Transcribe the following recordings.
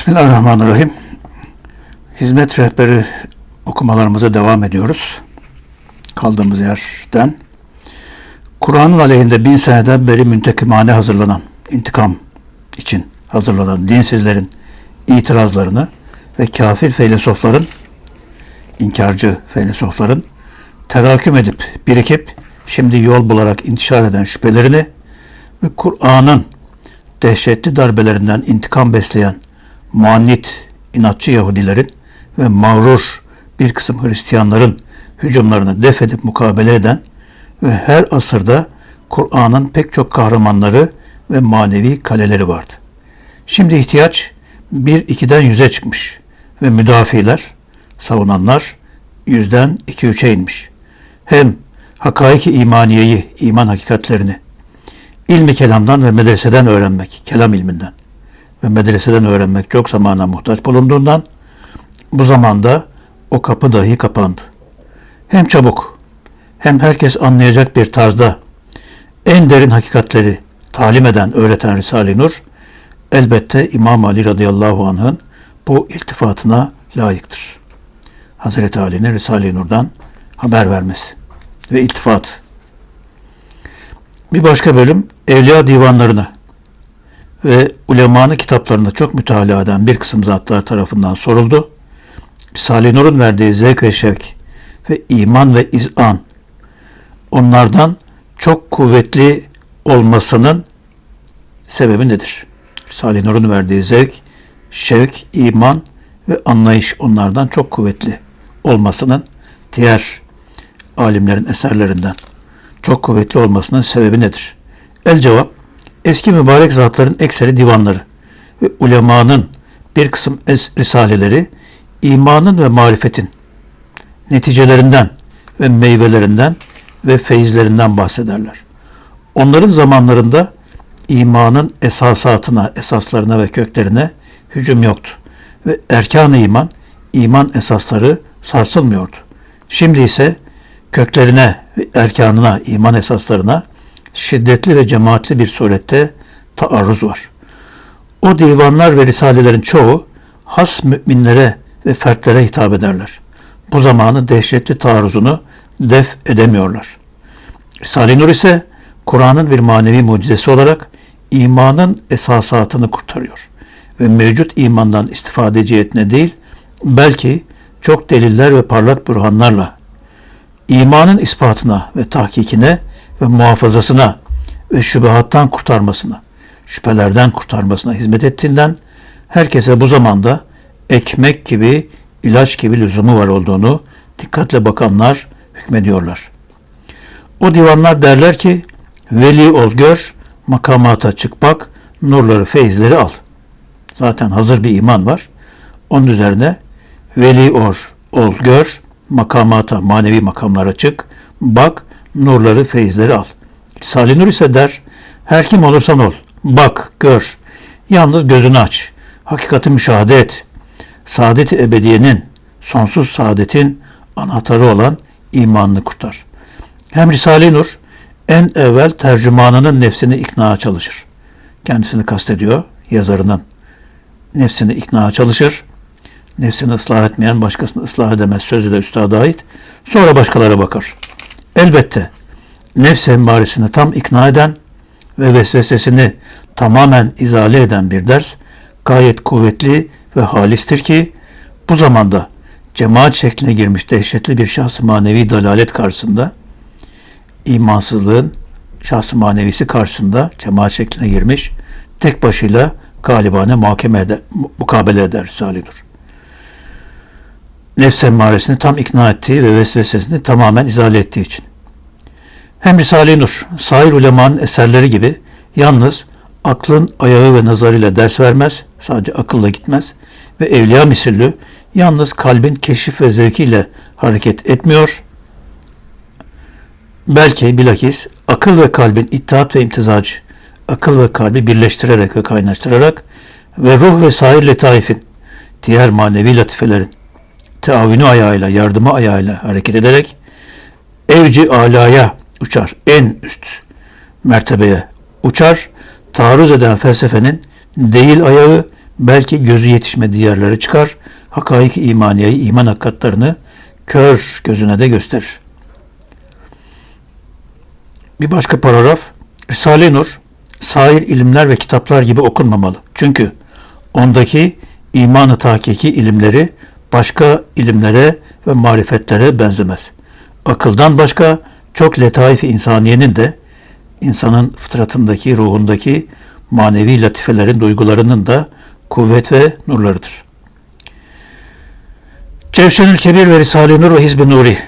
Bismillahirrahmanirrahim. Hizmet rehberi okumalarımıza devam ediyoruz. Kaldığımız yerden. Kur'an'ın aleyhinde bin seneden beri müntekimane hazırlanan, intikam için hazırlanan dinsizlerin itirazlarını ve kafir filozofların, inkarcı filozofların teraküm edip, birikip, şimdi yol bularak intişar eden şüphelerini ve Kur'an'ın dehşetli darbelerinden intikam besleyen muannit, inatçı Yahudilerin ve mağrur bir kısım Hristiyanların hücumlarını def edip mukabele eden ve her asırda Kur'an'ın pek çok kahramanları ve manevi kaleleri vardı. Şimdi ihtiyaç bir ikiden yüze çıkmış ve müdafiler, savunanlar yüzden iki üçe inmiş. Hem hakaiki imaniyeyi, iman hakikatlerini, ilmi kelamdan ve medreseden öğrenmek, kelam ilminden ve medreseden öğrenmek çok zamana muhtaç bulunduğundan bu zamanda o kapı dahi kapandı. Hem çabuk hem herkes anlayacak bir tarzda en derin hakikatleri talim eden, öğreten Risale-i Nur elbette İmam Ali radıyallahu anh'ın bu iltifatına layıktır. Hazreti Ali'nin Risale-i Nur'dan haber vermesi ve iltifat. Bir başka bölüm Evliya divanlarını ve ulemanın kitaplarını çok mütalaa eden bir kısım zatlar tarafından soruldu. Risale-i Nur'un verdiği zevk ve şevk ve iman ve izan onlardan çok kuvvetli olmasının sebebi nedir? Risale-i Nur'un verdiği zevk, şevk, iman ve anlayış onlardan çok kuvvetli olmasının diğer alimlerin eserlerinden çok kuvvetli olmasının sebebi nedir? El cevap, eski mübarek zatların ekseri divanları ve ulemanın bir kısım es risaleleri imanın ve marifetin neticelerinden ve meyvelerinden ve feyizlerinden bahsederler. Onların zamanlarında imanın esasatına, esaslarına ve köklerine hücum yoktu. Ve erkan-ı iman, iman esasları sarsılmıyordu. Şimdi ise köklerine ve erkanına, iman esaslarına şiddetli ve cemaatli bir surette taarruz var. O divanlar ve risalelerin çoğu has müminlere ve fertlere hitap ederler. Bu zamanın dehşetli taarruzunu def edemiyorlar. Risale-i Nur ise Kur'an'ın bir manevi mucizesi olarak imanın esasatını kurtarıyor. Ve mevcut imandan istifade cihetine değil, belki çok deliller ve parlak burhanlarla imanın ispatına ve tahkikine ve muhafazasına ve şübehattan kurtarmasına, şüphelerden kurtarmasına hizmet ettiğinden herkese bu zamanda ekmek gibi, ilaç gibi lüzumu var olduğunu dikkatle bakanlar hükmediyorlar. O divanlar derler ki, veli ol gör, makamata çık bak, nurları, feyizleri al. Zaten hazır bir iman var. Onun üzerine veli ol, ol gör, makamata, manevi makamlara çık, bak, nurları, feyizleri al. Salih Nur ise der, her kim olursan ol, bak, gör, yalnız gözünü aç, hakikati müşahede et. Saadet-i ebediyenin, sonsuz saadetin anahtarı olan imanını kurtar. Hem Risale-i Nur en evvel tercümanının nefsini iknaya çalışır. Kendisini kastediyor, yazarının nefsini iknaya çalışır. Nefsini ıslah etmeyen başkasını ıslah edemez sözü de üstada ait. Sonra başkalara bakar. Elbette nefs embaresini tam ikna eden ve vesvesesini tamamen izale eden bir ders gayet kuvvetli ve halistir ki bu zamanda cemaat şekline girmiş dehşetli bir şahsı manevi dalalet karşısında imansızlığın şahsı manevisi karşısında cemaat şekline girmiş tek başıyla galibane muhakeme eder, mukabele eder Risale-i Nur. Nefs emmaresini tam ikna ettiği ve vesvesesini tamamen izale ettiği için. Hem Risale-i Nur, sair ulemanın eserleri gibi yalnız aklın ayağı ve nazarıyla ders vermez, sadece akılla gitmez ve evliya misillü yalnız kalbin keşif ve zevkiyle hareket etmiyor. Belki bilakis akıl ve kalbin ittihat ve imtizacı, akıl ve kalbi birleştirerek ve kaynaştırarak ve ruh ve sair letaifin, diğer manevi latifelerin teavünü ayağıyla, yardımı ayağıyla hareket ederek evci alaya uçar. En üst mertebeye uçar. Taarruz eden felsefenin değil ayağı, belki gözü yetişmediği yerlere çıkar, hakaik imaniyeyi, iman hakikatlarını kör gözüne de gösterir. Bir başka paragraf, Risale-i Nur, sair ilimler ve kitaplar gibi okunmamalı. Çünkü ondaki imanı tahkiki ilimleri başka ilimlere ve marifetlere benzemez. Akıldan başka çok letaif insaniyenin de insanın fıtratındaki, ruhundaki manevi latifelerin, duygularının da kuvvet ve nurlarıdır. Cevşenül Kebir ve Risale-i Nur ve Hizb-i Nuri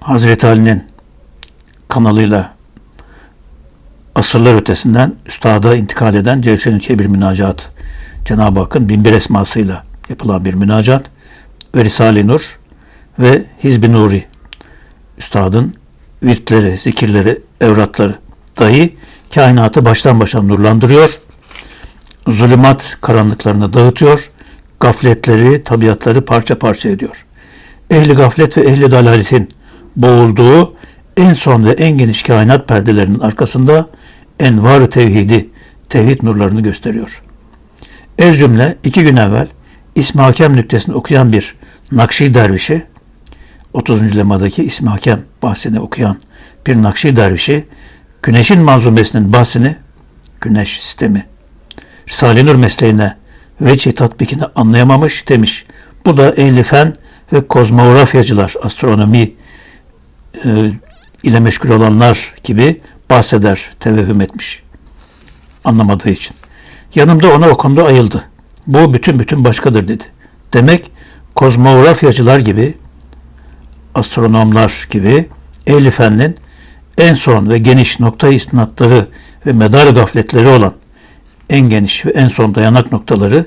Hazreti Ali'nin kanalıyla asırlar ötesinden üstada intikal eden Cevşenül Kebir münacat Cenab-ı Hakk'ın binbir esmasıyla yapılan bir münacat ve Risale-i Nur ve Hizb-i Nuri üstadın virtleri, zikirleri, evratları dahi kainatı baştan başa nurlandırıyor. Zulümat karanlıklarını dağıtıyor. Gafletleri, tabiatları parça parça ediyor. Ehli gaflet ve ehli dalaletin boğulduğu en son ve en geniş kainat perdelerinin arkasında envar tevhidi, tevhid nurlarını gösteriyor. Ez cümle iki gün evvel İsmi Hakem nüktesini okuyan bir Nakşi dervişi, 30. lemadaki İsmi Hakem bahsini okuyan bir Nakşi dervişi, güneşin manzumesinin bahsini, güneş sistemi, Risale-i Nur mesleğine veci tatbikini anlayamamış demiş. Bu da ehli fen ve kozmografyacılar, astronomi e, ile meşgul olanlar gibi bahseder, tevehüm etmiş. Anlamadığı için. Yanımda ona o konuda ayıldı. Bu bütün bütün başkadır dedi. Demek kozmografyacılar gibi, astronomlar gibi ehli fennin en son ve geniş nokta istinatları ve medar gafletleri olan en geniş ve en son dayanak noktaları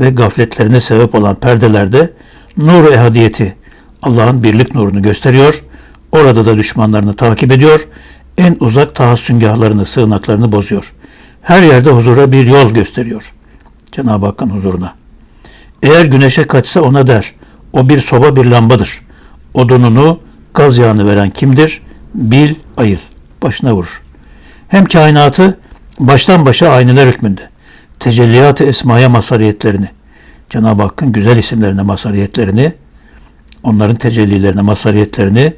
ve gafletlerine sebep olan perdelerde nur ehadiyeti Allah'ın birlik nurunu gösteriyor. Orada da düşmanlarını takip ediyor. En uzak tahassüngahlarını, sığınaklarını bozuyor. Her yerde huzura bir yol gösteriyor. Cenab-ı Hakk'ın huzuruna. Eğer güneşe kaçsa ona der. O bir soba bir lambadır. Odununu, gaz yağını veren kimdir? Bil, ayıl. Başına vurur. Hem kainatı baştan başa ayneler hükmünde. Tecelliyat-ı esmaya masariyetlerini, Cenab-ı Hakk'ın güzel isimlerine masariyetlerini, onların tecellilerine masariyetlerini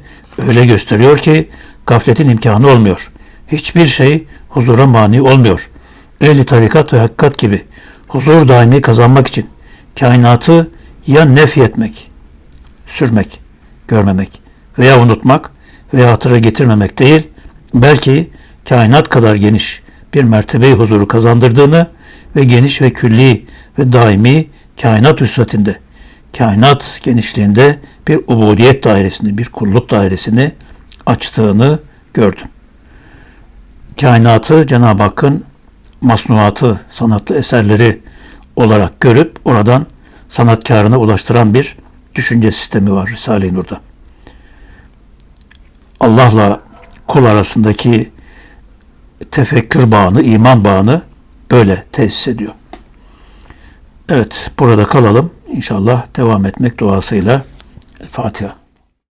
öyle gösteriyor ki gafletin imkanı olmuyor. Hiçbir şey huzura mani olmuyor. Ehli tarikat ve hakikat gibi huzur daimi kazanmak için kainatı ya nef etmek, sürmek, görmemek veya unutmak veya hatıra getirmemek değil, belki kainat kadar geniş bir mertebeyi huzuru kazandırdığını ve geniş ve külli ve daimi kainat üsretinde, kainat genişliğinde bir ubudiyet dairesini, bir kulluk dairesini açtığını gördüm. Kainatı Cenab-ı Hakk'ın masnuatı, sanatlı eserleri olarak görüp oradan sanatkarına ulaştıran bir düşünce sistemi var Risale-i Nur'da. Allah'la kul arasındaki tefekkür bağını, iman bağını böyle tesis ediyor. Evet, burada kalalım. İnşallah devam etmek duasıyla. Fatiha.